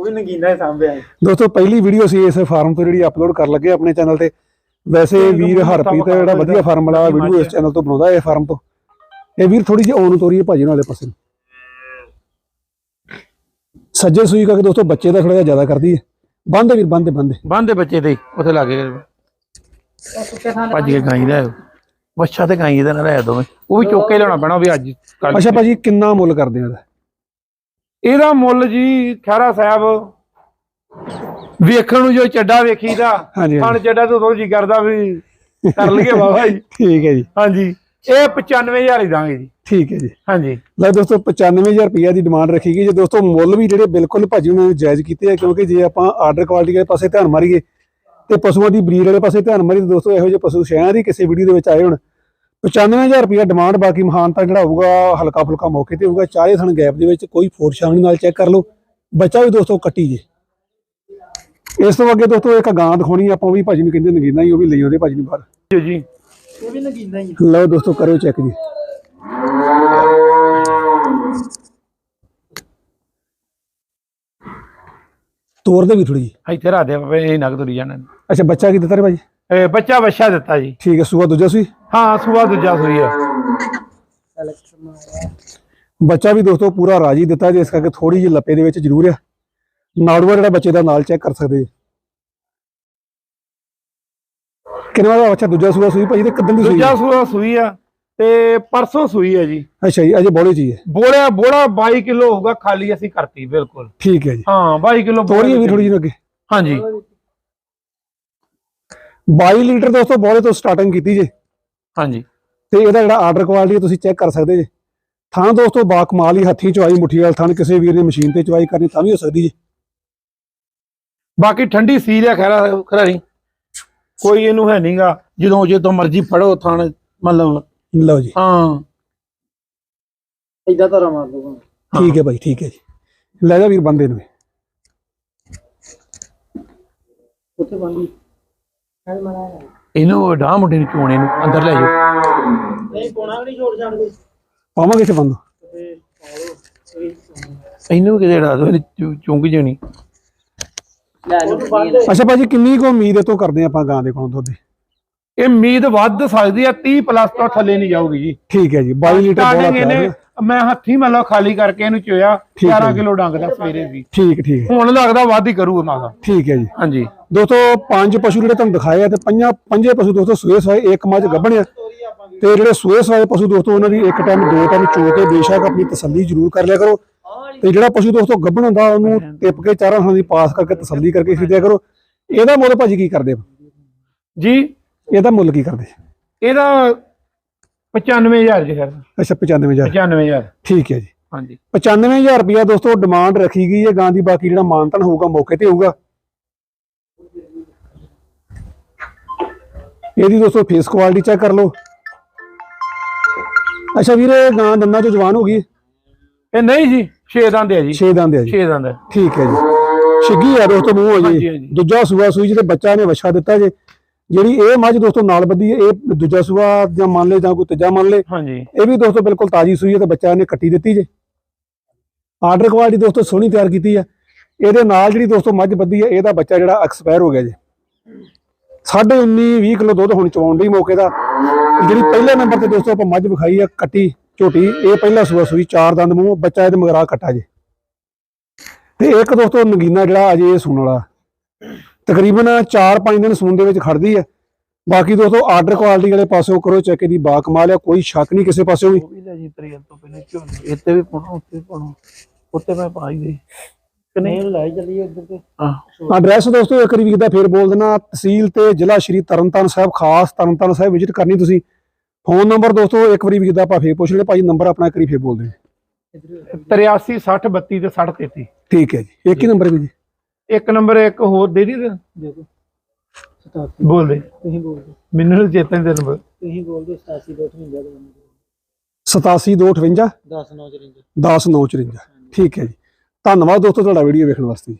ਉਹ ਵੀ ਨਗੀਨਾ ਹੀ ਸਾਂਭਿਆ ਹੈ। ਦੋਸਤੋ ਪਹਿਲੀ ਵੀਡੀਓ ਸੀ ਇਸ ਫਾਰਮ ਤੋਂ ਜਿਹੜੀ ਅਪਲੋਡ ਕਰ ਲੱਗੇ ਆਪਣੇ ਚੈਨਲ ਤੇ। ਵੈਸੇ ਵੀਰ ਹਰਪ੍ਰੀਤ ਜਿਹੜਾ ਵਧੀਆ ਫਾਰਮ ਵਾਲਾ ਵੀਡੀਓ ਇਸ ਚੈਨਲ ਤੋਂ ਬਣਾਉਂਦਾ ਇਹ ਫਾਰਮ ਤੋਂ। ਇਹ ਵੀਰ ਥੋੜੀ ਜਿਹੀ ਔਨ ਤੋਰੀ ਹੈ ਭਾਜੀ ਨਾਲ ਪਾਸੇ। ਨੂੰ ਸੱਜੇ ਸੂਈ ਕਰਕੇ ਦੋਸਤੋ ਬੱਚੇ ਦਾ ਥੋੜਾ ਜਿਹਾ ਜ਼ਿਆਦਾ ਕਰਦੀ ਹੈ। ਬੰਦੇ ਵੀਰ ਬੰਦੇ ਬੰਦੇ ਬੰਦੇ ਬੱਚੇ ਤੇ ਉੱਥੇ ਲੱਗੇ। ਭੱਜ ਕੇ ਗਾਈ ਆਓ। ਬੱਚਾ ਤੇ ਗਾਈ ਇਹਦੇ ਨਾਲ ਲੈ ਦੋਵੇਂ। ਉਹ ਵੀ ਚੁੱਕ ਕੇ ਲਿਆਉਣਾ ਪੈਣਾ ਵੀ ਅੱਜ ਅੱਛਾ ਭਾਜੀ ਕਿੰਨਾ ਮੁੱਲ ਕਰਦੇ ਆ ਇਹਦਾ? ਇਹਦਾ ਮੁੱਲ ਜੀ ਖਹਿਰਾ ਸਾਹਿਬ ਵੇਖਣ ਨੂੰ ਜੋ ਚੱਡਾ ਵੇਖੀਦਾ ਹਾਂਜੀ ਹਣ ਹਾਂਜੀ ਚੱਡਾ ਤੋਂ ਜੀ ਕਰਦਾ ਵੀ ਕਰ ਲਈਏ ਬਾਬਾ ਜੀ। ਠੀਕ ਹੈ ਜੀ। ਹਾਂਜੀ ਇਹ 95000 ਹੀ ਦਾਂਗੇ ਜੀ। ਠੀਕ ਹੈ ਜੀ। ਹਾਂਜੀ। ਲੈ ਦੋਸਤੋ 95000 ਰੁਪਇਆ ਦੀ ਡਿਮਾਂਡ ਰੱਖੀ ਗਈ ਜੇ ਦੋਸਤੋ ਮੁੱਲ ਵੀ ਜਿਹੜੇ ਬਿਲਕੁਲ ਭਾਜੀ ਉਹਨਾਂ ਨੇ ਜਾਇਜ਼ ਕੀਤੇ ਆ ਕਿਉਂਕਿ ਜੇ ਆਪਾਂ ਆਰਡਰ ਕੁਆਲਿਟੀ ਦੇ ਪਾਸੇ ਧਿਆਨ ਮਾਰੀਏ ਤੇ ਪਸ਼ੂਆਂ ਦੀ ਬਰੀਡ ਵਾਲੇ ਪਾਸੇ ਧਿਆਨ ਮਾਰੀਏ ਤਾਂ ਦੋਸਤੋ ਇਹੋ ਜਿਹੇ ਪਸ਼ੂ ਸ਼ਹਿਰਾਂ ਦੀ ਕਿਸੇ ਵੀਡੀਓ ਦੇ ਵਿੱਚ ਆਏ ਹੁਣ। 95000 ਰੁਪਇਆ ਡਿਮਾਂਡ ਬਾਕੀ ਮਹਾਨਤਾ ਜਿਹੜਾ ਹੋਊਗਾ ਹਲਕਾ ਫੁਲਕਾ ਮੌਕੇ ਤੇ ਹੋਊਗਾ ਚਾਰੇ ਥਣ ਗੈਪ ਦੇ ਵਿੱਚ ਕੋਈ ਫੋਰ ਸ਼ਾਂਗ ਨਾਲ ਚੈੱਕ ਕਰ ਲਓ। ਬੱਚਾ ਵੀ ਦੋਸਤੋ ਕੱਟੀ ਜੇ। ਇਸ ਤੋਂ ਅੱਗੇ ਦੋਸਤੋ ਇੱਕ ਗਾਂ ਦਿਖਾਉਣੀ ਆ, ਆਪਾਂ ਵੀ ਭਾਜੀ ਨੂੰ ਕਹਿੰਦੇ ਨਗੀਨਾ ਹੀ ਉਹ ਵੀ ਲਈ ਆਉਂਦੇ ਭਾਜੀ ਨੂੰ ਬਾਹਰ। ਜੀ ਜੀ। ਇਹ ਵੀ ਨਗੀਨਾ ਹੀ ਲਓ ਦੋਸਤੋ ਕਰੋ ਚੈੱਕ ਜੀ। ਤੋਰ ਦੇ ਵੀ ਥੋੜੀ ਜੀ ਇੱਥੇ ਰੱਖ ਦੇ ਬਾਬਾ ਇਹ ਨਗ ਤੁਰੀ ਜਾਣਾ। ਅੱਛਾ ਬੱਚਾ ਕੀ ਦਿੱਤਾ ਰੇ ਭਾਜੀ? ਇਹ ਬੱਚਾ ਬੱਚਾ ਦਿੱਤਾ ਜੀ। ਠੀਕ ਹੈ ਸੂਆ ਦੂਜਾ ਸੂਈ ਹਾਂ ਸੂਆ ਦੂਜਾ ਸੂਈ ਆ ਬੱਚਾ ਵੀ ਦੋਸਤੋ ਪੂਰਾ ਰਾਜੀ ਦਿੱਤਾ ਜੇ ਇਸ ਕਰਕੇ ਥੋੜੀ ਜਿਹੀ ਲੱਪੇ ਦੇ ਵਿੱਚ ਜ਼ਰੂਰ ਆ। ਨਾੜੂਆ ਜਿਹੜਾ ਬੱਚੇ ਦਾ ਨਾਲ ਚੈੱਕ ਕਰ ਸਕਦੇ ਜੀ। ਕਿੰਨਾ ਦਾ ਅੱਛਾ ਦੂਜਾ ਸੂਆ ਸੂਈ ਭਾਜੀ ਤੇ ਕਦੋਂ ਦੀ ਸੂਈ? ਦੂਜਾ ਸੂਆ ਸੂਈ ਆ ਤੇ ਪਰਸੋਂ ਸੂਈ ਆ ਜੀ। ਅੱਛਾ ਜੀ ਅਜੇ ਬੋਲੀ ਜੀ ਹੈ ਬੋੜਾ ਬੋੜਾ 22 ਕਿਲੋ ਹੋਊਗਾ ਖਾਲੀ ਅਸੀਂ ਕਰਤੀ ਬਿਲਕੁਲ। ਠੀਕ ਹੈ ਜੀ। ਹਾਂ 22 ਕਿਲੋ ਤੋਰੀਏ ਵੀ ਥੋੜੀ ਜਿਹੀ ਅੱਗੇ? ਹਾਂਜੀ। 22 ਲੀਟਰ ਦੋਸਤੋ ਬੋਲੇ ਤੋਂ ਸਟਾਰਟਿੰਗ ਕੀਤੀ ਜੇ। ਹਾਂਜੀ। ਤੇ ਇਹਦਾ ਜਿਹੜਾ ਆਰਡਰ ਕੁਆਲਿਟੀ ਤੁਸੀਂ ਚੈੱਕ ਕਰ ਸਕਦੇ ਜੇ। ਥਾਂ ਦੋਸਤੋ ਬਾ ਕਮਾਲ ਹੀ ਹੱਥੀਂ ਚਵਾਈ ਮੁੱਠੀ ਵਾਲ ਥਾਂ ਕਿਸੇ ਵੀਰ ਨੇ ਮਸ਼ੀਨ ਤੇ ਚਵਾਈ ਕਰਨੀ ਤਾਂ ਵੀ ਹੋ ਸਕਦੀ ਜੇ। ਬਾਕੀ ਠੰਡੀ ਸੀਲ ਆ ਖੈਰਾ ਖਰਾਰੀ ਕੋਈ ਇਹਨੂੰ ਹੈ ਨਹੀਂਗਾ ਜਦੋਂ ਜਦੋਂ ਮਰਜ਼ੀ ਫੜੋ ਥਾਣ ਮਤਲਬ। ਲਓ ਜੀ। ਹਾਂ। ਇਦਾਂ ਧਾਰਾ ਮਾਰ ਦੂਗਾ ਠੀਕ ਹੈ ਭਾਈ ਠੀਕ ਹੈ ਜੀ। ਲੈ ਜਾ ਵੀਰ ਬੰਦੇ ਨੂੰ। ਉੱਥੇ ਬੰਦੀ ਇਹਨੂੰ ਡਾਹ ਮੁੰਡੇ ਨੂੰ ਚੋਣੇ ਨੂੰ ਅੰਦਰ ਲੈ ਜਾਓ। ਨਹੀਂ ਕੋਣਾ ਵੀ ਨਹੀਂ ਛੋੜ ਜਾਣਗੇ ਪਾਵਾਂਗੇ ਇੱਥੇ ਬੰਦ। ਇਹਨੂੰ ਵੀ ਕਿਤੇ ਡਾ ਦੋ ਚੁੰਗ ਜਣੀ ਅੱਛਾ ਭਾਜੀ ਕਿੰਨੀ ਕੁ ਉਮੀਦ ਇਹ ਤੋਂ ਕਰਦੇ ਆਪਾਂ ਗਾਂ ਦੇ ਕੋਲੋਂ ਦੁੱਧ ਦੀ? ਇਹ ਉਮੀਦ ਵੱਧ ਸਕਦੀ ਆ 30 ਪਲੱਸ ਤੋਂ ਥੱਲੇ ਨਹੀਂ ਜਾਊਗੀ ਜੀ। ਠੀਕ ਹੈ ਜੀ 22 ਲੀਟਰ ਬੋਲਾ ਪਿਆ ਇਹਨੇ। ਮੈਂ ਹੱਥੀ ਮਤਲਬ ਖਾਲੀ ਕਰਕੇ ਇਹਨੂੰ ਚੋਇਆ ਠੀਕ ਹੈ 11 ਜੀ। ਕਿਲੋ ਡੰਗ ਦਾ ਸਵੇਰੇ ਸੀ ਠੀਕ ਠੀਕ ਹੁਣ ਲੱਗਦਾ ਵੱਧ ਹੀ ਕਰੂ ਮਾਦਾ ਠੀਕ ਹੈ ਜੀ। ਹਾਂਜੀ। ਦੋਸਤੋ ਪੰਜ ਪਸ਼ੂ ਜਿਹੜੇ ਤੁਹਾਨੂੰ ਦਿਖਾਏ ਆ ਤੇ ਪੰਜਾਂ ਪੰਜੇ ਪਸ਼ੂ ਦੋਸਤੋ ਸੂਏ ਸਵਾਏ ਇੱਕ ਮੱਝ ਗੱਭਣਿਆ ਤੇ ਜਿਹੜੇ ਸੂਏ ਸਵਾਏ ਪਸ਼ੂ ਦੋਸਤੋ ਉਹਨਾਂ ਦੀ ਇੱਕ ਟਾਈਮ ਦੋ ਟਾਈਮ ਚੋ ਕੇ ਬੇਸ਼ੱਕ ਆਪਣੀ ਤਸੱਲੀ ਜ਼ਰੂਰ ਕਰ ਲਿਆ ਕਰੋ। ਤੇ ਜਿਹੜਾ ਪਸ਼ੂ ਦੋਸਤੋ ਗੱਭਣ ਹੁੰਦਾ ਉਹਨੂੰ ਟਿਪ ਕੇ ਚਾਰਾਂ ਥਾਂ ਦੀ ਪਾਸ ਕਰਕੇ ਤਸੱਲੀ ਕਰਕੇ ਖਰੀਦਿਆ ਕਰੋ। ਇਹਦਾ ਮੁੱਲ ਭਾਜੀ ਕੀ ਕਰਦੇ ਜੀ ਇਹਦਾ ਮੁੱਲ ਕੀ ਕਰਦੇ? ਇਹਦਾ 95000 ਜੀ ਫਿਰ ਅੱਛਾ 95000 95000 ਠੀਕ ਹੈ ਜੀ। ਹਾਂਜੀ। 95000 ਰੁਪਇਆ ਦੋਸਤੋ ਡਿਮਾਂਡ ਰੱਖੀ ਗਈ ਹੈ ਗਾਂ ਦੀ ਬਾਕੀ ਜਿਹੜਾ ਮਾਨਤਨ ਹੋਊਗਾ ਮੌਕੇ ਤੇ ਹੋਊਗਾ। ਇਹਦੀ ਦੋਸਤੋ ਫੇਸ ਕੁਆਲਿਟੀ ਚੈੱਕ ਕਰ ਲਓ। ਅੱਛਾ ਵੀਰੇ ਗਾਂ ਦੰਦਾਂ ਚੋਂ ਜਵਾਨ ਹੋ ਗਈ ਇਹ ਨਹੀਂ ਜੀ 6 ਦੰਦ ਹੈ ਜੀ। 6 ਦੰਦ ਹੈ ਜੀ। 6 ਦੰਦ। ਠੀਕ ਹੈ ਜੀ। ਛਿੱਗੀ ਆ ਦੋਸਤੋ ਮੂੰਹ ਹੋ ਜੀ। ਦੂਜਾ ਸੂਆ ਸੂਈ ਜਿਹਦੇ ਬੱਚਾ ਨੇ ਵਛਾ ਦਿੱਤਾ ਜੇ। ਜਿਹੜੀ ਇਹ ਮੱਝ ਦੋਸਤੋ ਨਾਲ ਬੱਦੀ ਹੈ ਇਹ ਦੂਜਾ ਸੂਆ ਜਾਂ ਮੰਨ ਲੈ ਜਾਂ ਕੋਈ ਤੀਜਾ ਮੰਨ ਲੈ ਹਾਂਜੀ। ਇਹ ਵੀ ਦੋਸਤੋ ਬਿਲਕੁਲ ਤਾਜੀ ਸੂਈ ਹੈ ਤੇ ਬੱਚਾ ਨੇ ਕੱਟੀ ਦਿੱਤੀ ਜੇ। ਆਰਡਰ ਕੁਆਲਿਟੀ ਦੋਸਤੋ ਸੋਹਣੀ ਤਿਆਰ ਕੀਤੀ ਹੈ। ਇਹਦੇ ਨਾਲ ਜਿਹੜੀ ਦੋਸਤੋ ਮੱਝ ਬੱਦੀ ਹੈ ਇਹਦਾ ਬੱਚਾ ਜਿਹੜਾ ਐਕਸਪਾਇਰ ਹੋ ਗਿਆ ਜੇ। ਸਾਢੇ 19 20 ਕਿਲੋ ਦੁੱਧ ਹੁਣ ਚਵਾਉਣ ਦੀ ਮੌਕੇ ਦਾ। ਜਿਹੜੀ ਪਹਿਲੇ ਨੰਬਰ ਤੇ ਦੋਸਤੋ ਆਪਾਂ ਮੱਝ ਵਿਖਾਈ ਆ ਕੱਟੀ ਝੋਟੀ ਇਹ ਪਹਿਲਾ ਸੂਆ ਸੂਈ ਚਾਰ ਦੰਦ ਮੂੰਹ ਬੱਚਾ ਇਹਦੇ ਮਗਰਾ ਕੱਟਾ ਜੇ। ਤੇ ਇੱਕ ਦੋਸਤੋ ਨਗੀਨਾ ਜਿਹੜਾ ਅਜੇ ਇਹ ਸੂਣ ਵਾਲਾ। ਤਕਰੀਬਨ 4-5 ਦਿਨ ਸੂਣ ਦੇ ਵਿੱਚ ਖੜਦੀ ਹੈ। ਬਾਕੀ ਦੋਸਤੋ ਆਰਡਰ ਕੁਆਲਿਟੀ ਵਾਲੇ ਪਾਸੋਂ ਕਰੋ ਚੈੱਕ ਦੀ ਬਾ ਕਮਾਲ ਹੈ ਕੋਈ ਸ਼ੱਕ ਨਹੀਂ ਕਿਸੇ ਪਾਸਿਓਂ ਵੀ। ਵੀ ਲੈ ਜੀ ਤਰੀਲ ਤੋਂ ਪਹਿਲੇ ਝੋਨੇ ਇੱਥੇ ਵੀ ਪਾਉਣਾ ਉੱਤੇ ਵੀ ਪਾਉਣਾ। ਉੱਤੇ ਮੈਂ ਪਾਈ ਦੇ। ਕਿ ਨਹੀਂ? ਨਹੀਂ ਲਾਈ ਚੱਲੀ ਇੱਧਰ ਤੇ। ਹਾਂ। ਐਡਰੈਸ ਦੋਸਤੋ ਇੱਕ ਵਾਰੀ ਦਾ ਫੇਰ ਬੋਲ ਦੇਣਾ ਤਹਿਸੀਲ ਤੇ ਜ਼ਿਲ੍ਹਾ ਸ਼੍ਰੀ ਤਰਨਤਾਰਨ ਸਾਹਿਬ ਖਾਸ ਤਰਨਤਾਰਨ ਸਾਹਿਬ ਵਿਜ਼ਿਟ ਕਰਨੀ ਤੁਸੀਂ। ਫੋਨ ਨੰਬਰ ਦੋਸਤੋ ਇੱਕ ਵਾਰੀ ਦਾ ਆਪਾਂ ਫੇਰ ਪੁੱਛ ਲਿਆ ਭਾਜੀ ਨੰਬਰ ਆਪਣਾ ਇੱਕ ਵਾਰੀ ਫੇਰ ਬੋਲ ਦੇ 83 60 32 ਤੇ 60 33 ਠੀਕ ਹੈ ਜੀ। ਇੱਕ ਹੀ ਨੰਬਰ ਹੈ ਜੀ। ਇੱਕ ਨੰਬਰ ਇੱਕ ਹੋਰ ਦੇ ਦੀ ਤੇ ਦੇ ਦੋ 87 ਬੋਲ ਦੇ ਤੁਸੀਂ ਬੋਲ ਦਿਓ ਮੈਨੂੰ ਨੀ ਚੇਤਾ ਨਹੀਂ ਤੇ ਨੰਬਰ। ਤੁਸੀਂ ਬੋਲ ਦਿਓ 87 ਦੋ ਠਿੰਜਾ ਦੇ 87258 10 9 54 10954 ਠੀਕ ਹੈ ਜੀ। ਧੰਨਵਾਦ ਦੋਸਤੋ ਤੁਹਾਡਾ ਵੀਡੀਓ ਵੇਖਣ ਵਾਸਤੇ